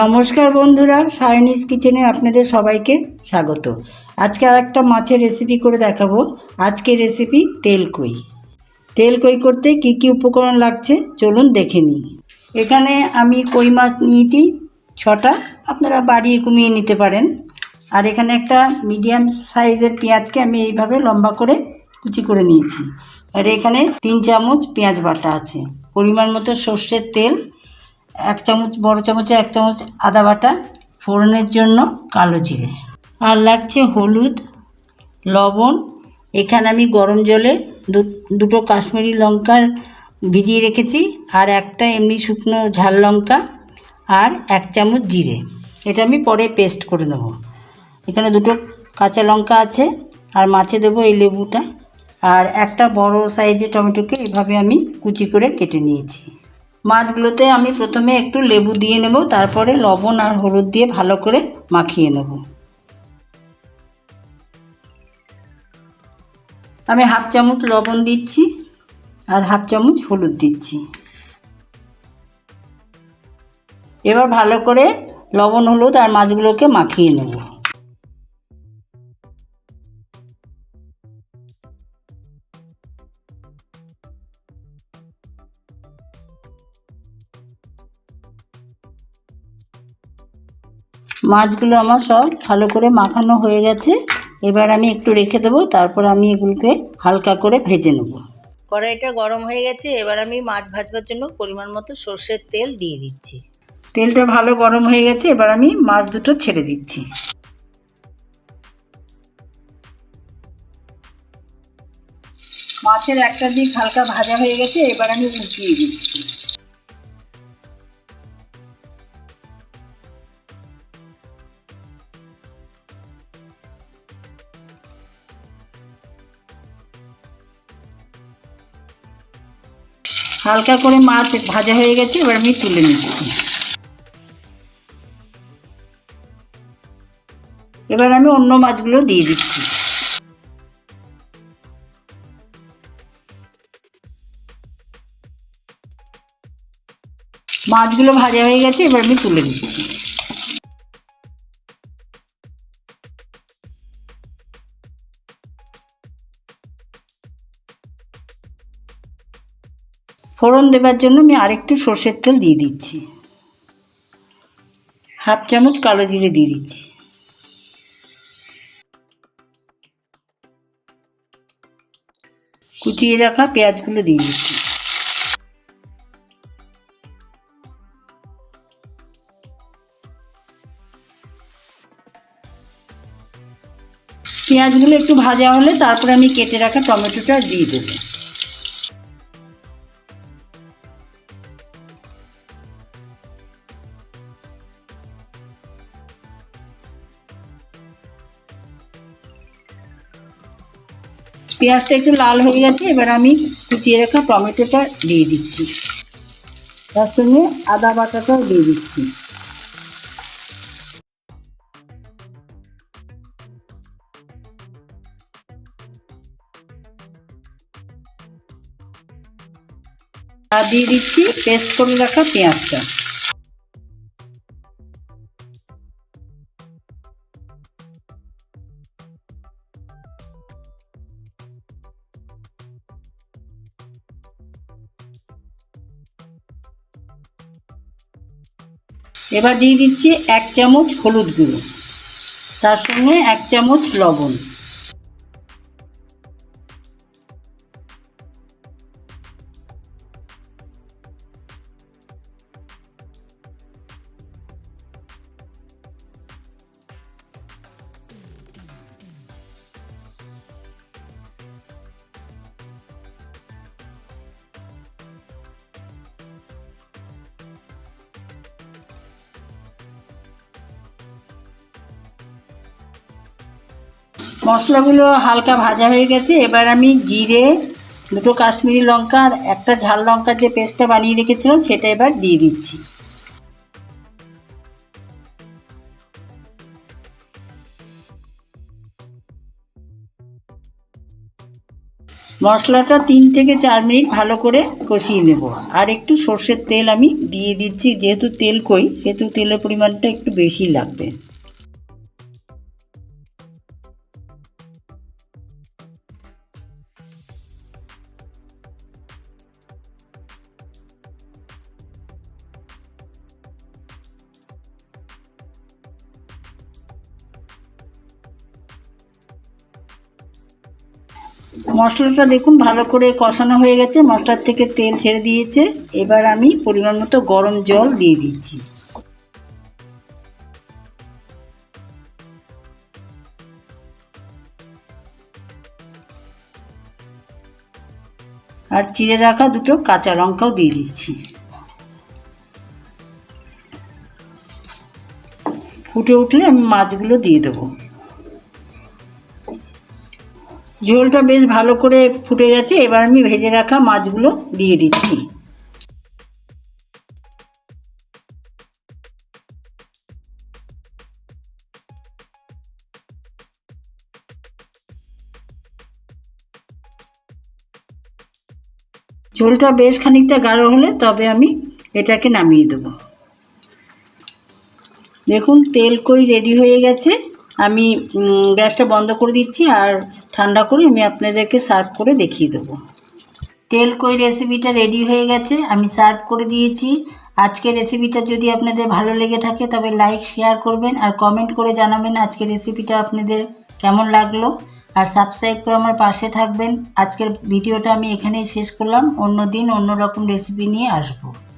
নমস্কার বন্ধুরা সায়নিস কিচেনে আপনাদের সবাইকে স্বাগত। আজকে আর একটা মাছের রেসিপি করে দেখাবো। আজকের রেসিপি তেল কই। তেল কই করতে কি কি উপকরণ লাগছে চলুন দেখে নিই। এখানে আমি কই মাছ নিয়েছি, ছটা। আপনারা বাড়িয়ে কমিয়ে নিতে পারেন। আর এখানে একটা মিডিয়াম সাইজের পেঁয়াজকে আমি এইভাবে লম্বা করে কুচি করে নিয়েছি। আর এখানে তিন চামচ পেঁয়াজ বাটা আছে। পরিমাণ মতো সর্ষের তেল এক চামচ, বড় চামচে এক চামচ আদা বাটা, ফোড়নের জন্য কালো জিরে। আর লাগছে হলুদ, লবণ। এখানে আমি গরম জলে দুটো কাশ্মীরি লঙ্কার ভিজিয়ে রেখেছি, আর একটা এমনি শুকনো ঝাল লঙ্কা, আর এক চামচ জিরে। এটা আমি পরে পেস্ট করে নেব। এখানে দুটো কাঁচা লঙ্কা আছে, আর মাছে দেবো এই লেবুটা। আর একটা বড় সাইজের টমেটোকে এভাবে আমি কুচি করে কেটে নিয়েছি। মাছগুলোতে আমি প্রথমে একটু লেবু দিয়ে নেব, তারপরে লবণ আর হলুদ দিয়ে ভালো করে মাখিয়ে নেব। আমি হাফ চামচ লবণ দিচ্ছি আর হাফ চামচ হলুদ দিচ্ছি। এবার ভালো করে লবণ, হলুদ আর মাছগুলোকে মাখিয়ে নেব। মাছগুলো আমার সব ভালো করে মাখানো হয়ে গেছে। এবার আমি একটু রেখে দেবো, তারপর আমি এগুলোকে হালকা করে ভেজে নেব। কড়াইটা গরম হয়ে গেছে, এবার আমি মাছ ভাজবার জন্য পরিমাণ মতো সর্ষের তেল দিয়ে দিচ্ছি। তেলটা ভালো গরম হয়ে গেছে, এবার আমি মাছ দুটো ছেড়ে দিচ্ছি। মাছের একটা দিক হালকা ভাজা হয়ে গেছে, এবার আমি উল্টিয়ে দিচ্ছি। হালকা করে মাছ ভাজা হয়ে গেছে, এবার আমি তুলে নিচ্ছি। এবার আমি অন্য মাছগুলো দিয়ে দিচ্ছি। মাছগুলো ভাজা হয়ে গেছে, এবার আমি তুলে দিচ্ছি ফোড়ন দেবার জন্য আমি আরেকটু সর্ষের তেল দিয়ে দিচ্ছি। হাফ চামচ কালো জিরে দিয়ে দিচ্ছি। কুচিয়ে রাখা পেঁয়াজগুলো দিয়ে দিচ্ছি। পেঁয়াজগুলো একটু ভাজা হলে তারপরে আমি কেটে রাখা টমেটোটা দিয়ে দেবো। পেঁয়াজটা একটু লাল হয়ে গেছে, এবার আমি কুচিয়ে রাখা টমেটোটা দিয়ে দিচ্ছি। তার সঙ্গে আদা বাটাটাও দিয়ে দিচ্ছি। আর দিয়ে দিচ্ছি পেস্ট করে রাখা পেঁয়াজটা। এবার দিয়ে দিচ্ছি এক চামচ হলুদ গুঁড়ো। তার সঙ্গে এক চামচ লবণ। মশলাগুলো হালকা ভাজা হয়ে গেছে। এবার আমি জিরে, দুটো কাশ্মীরি লঙ্কা আর একটা ঝাল লঙ্কার যে পেস্টটা বানিয়ে রেখেছিলাম, সেটা এবার দিয়ে দিচ্ছি। মশলাটা তিন থেকে চার মিনিট ভালো করে কষিয়ে নেব। আর একটু সর্ষের তেল আমি দিয়ে দিচ্ছি, যেহেতু তেল কই, সেহেতু তেলের পরিমাণটা একটু বেশি লাগবে। মশলাটা দেখুন, ভালো করে কষানো হয়ে গেছে। মশলার থেকে তেল ছেড়ে দিয়েছে। এবার আমি পরিমাণ মতো গরম জল দিয়ে দিচ্ছি। আর চিড়ে রাখা দুটো কাঁচা লঙ্কাও দিয়ে দিচ্ছি। ফুটে উঠলে আমি মাছগুলো দিয়ে দেবো। ঝোলটা বেশ ভালো করে ফুটে গেছে, এবার আমি ভেজে রাখা মাছগুলো দিয়ে দিচ্ছি। ঝোলটা বেশ খানিকটা গাঢ় হলে তবে আমি এটাকে নামিয়ে দেবো। দেখুন, তেল কই রেডি হয়ে গেছে। আমি গ্যাসটা বন্ধ করে দিচ্ছি আর ঠান্ডা করে, আমি আপনাদেরকে সার্ভ করে দেখিয়ে দেবো। তেল কই রেসিপিটা রেডি হয়ে গেছে, আমি সার্ভ করে দিয়েছি। আজকের রেসিপিটা যদি আপনাদের ভালো লেগে থাকে, তবে লাইক শেয়ার করবেন আর কমেন্ট করে জানাবেন আজকের রেসিপিটা আপনাদের কেমন লাগল। আর সাবস্ক্রাইব করে আমার পাশে থাকবেন। আজকের ভিডিওটা আমি এখানেই শেষ করলাম। অন্য দিন অন্য রকম রেসিপি নিয়ে আসব।